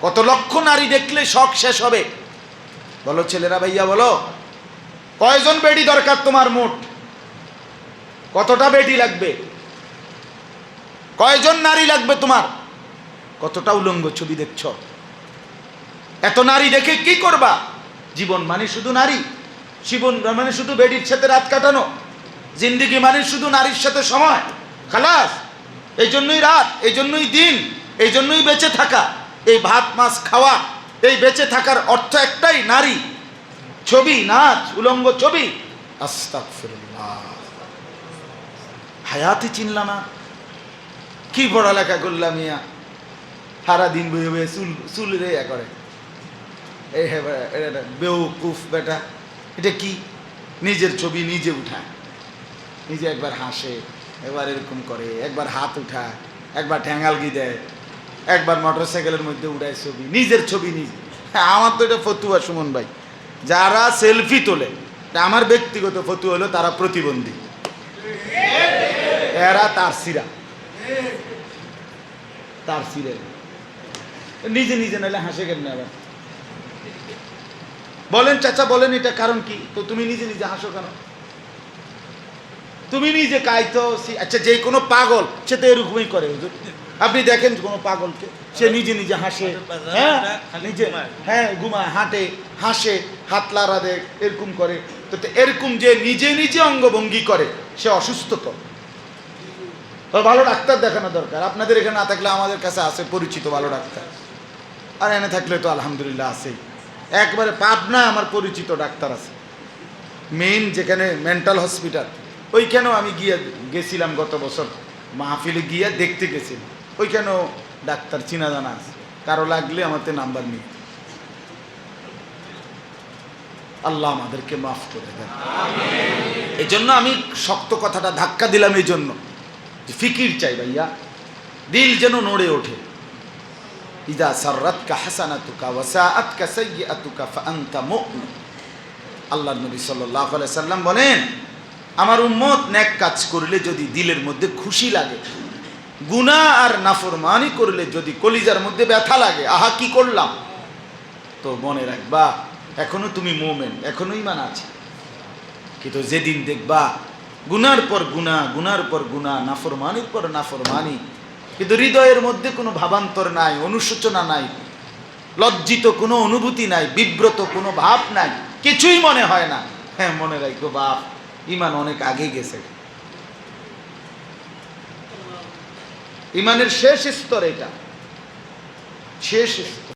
কত লক্ষ নারী দেখলে শখ শেষ হবে? বলো ছেলেরা ভাইয়া, বলো। কয়জন বেডি দরকার তোমার মোট? কতটা বেডি লাগবে? কয়জন নারী লাগবে তোমার? কতটা উলঙ্গ ছবি দেখছ? এত নারী দেখে কি করবা? জীবন মানে শুধু নারী, জীবন মানে শুধু বেডির সাথে রাত কাটানো, জিন্দিগি মানে শুধু নারীর সাথে সময়, খালাস। এই জন্যই রাত, এই জন্যই দিন, এই জন্যই বেঁচে থাকা। এই ভাত, মাছ খাওয়া, এই বেঁচে থাকার অর্থ একটাই, নারী। ছবি, নাচ, উলঙ্গ ছবি। হায়াতি চিনলা না? কি পড়ালেখা করলাম ইয়া সারা দিন বয়ে বয়ে চুল চুল রে করে। এই বেউকুফ বেটা, এটা কি? নিজের ছবি নিজে উঠায়। নিজে একবার হাসে, একবার এরকম করে, একবার হাত উঠায়, একবার ঠ্যাঙ্গালগি দেয়। একবার মোটর সাইকেলের মধ্যে উঠায় ছবি নিজের ছবি নিজে। হ্যাঁ, আমার তো এটা ফতুয়া সুমন ভাই। যারা সেলফি তোলে আমার ব্যক্তিগত ফতু হলো তারা প্রতিবন্ধী। এরা তার সিরা তার সিরে নিজে নিজে নাহলে হাসে কেন আবার? বলেন চাচা বলেন এটা কারণ কি? তো তুমি নিজে নিজে হাসো কেন? তুমি নিজে কাইতো আচ্ছা যে কোনো পাগল সে তো এরকমই করে হুজুর। আপনি দেখেন কোনো পাগলকে, সে নিজে নিজে হাসে হ্যাঁ? নিজে হ্যাঁ ঘুমায়, হাঁটে, হাসে, হাত লাড়া দেয়, এরকম করে। তো এরকম যে নিজে নিজে অঙ্গভঙ্গি করে, সে অসুস্থ তো। ভালো ডাক্তার দেখানো দরকার। আপনাদের এখানে না থাকলে আমাদের কাছে আছে পরিচিত ভালো ডাক্তার। আর এনে থাকলে তো আলহামদুলিল্লাহ আছেই। একবারে পাবনায় আমার পরিচিত ডাক্তার আছে। মেইন যেখানে মেন্টাল হসপিটাল, ওইখানেও আমি গিয়ে গেছিলাম গত বছর। মাহফিলে গিয়ে দেখতে গেছিলাম। ওইখানেও ডাক্তার চিনা জানা আছে। কারও লাগলে আমাদের নাম্বার নিই আল্লাহ আমাদেরকে মাফ করে দেন। এই জন্য আমি শক্ত কথাটা ধাক্কা দিলাম এই জন্য যে ফিকির চাই ভাইয়া। দিল যেন নড়ে ওঠে। ইদা সাররাতকা হাসানাতুকা ওয়াসাআতকা সাইয়্যাতুকা ফাআনতা মুমিন। আল্লাহ নবী সাল্লাল্লাহু আলাইহি সাল্লাম বলেন, আমার উম্মত নেক কাজ করলে যদি দিলের মধ্যে খুশি লাগে গুনাহ আর নাফরমানি করলে যদি কলিজার মধ্যে ব্যথা লাগে, আহা, কি করলাম? তো মনে রাখবা, এখনও তুমি মোমেন, এখনও ইমান আছে। কিন্তু যেদিন দেখবা, গুনার পর গুনাহ, গুনার পর গুনাহ, নাফরমানির পর নাফরমানি, কিন্তু হৃদয়ের মধ্যে কোনো ভাবান্তর নাই, অনুশোচনা নাই, লজ্জিত কোনো অনুভূতি নাই, বিব্রত কোনো ভাব নাই, কিছুই মনে হয় না। হ্যাঁ মনে রাখব, বাপ ইমান অনেক আগে গেছে। ইমানের শেষ স্তর এটা। শেষ স্তর।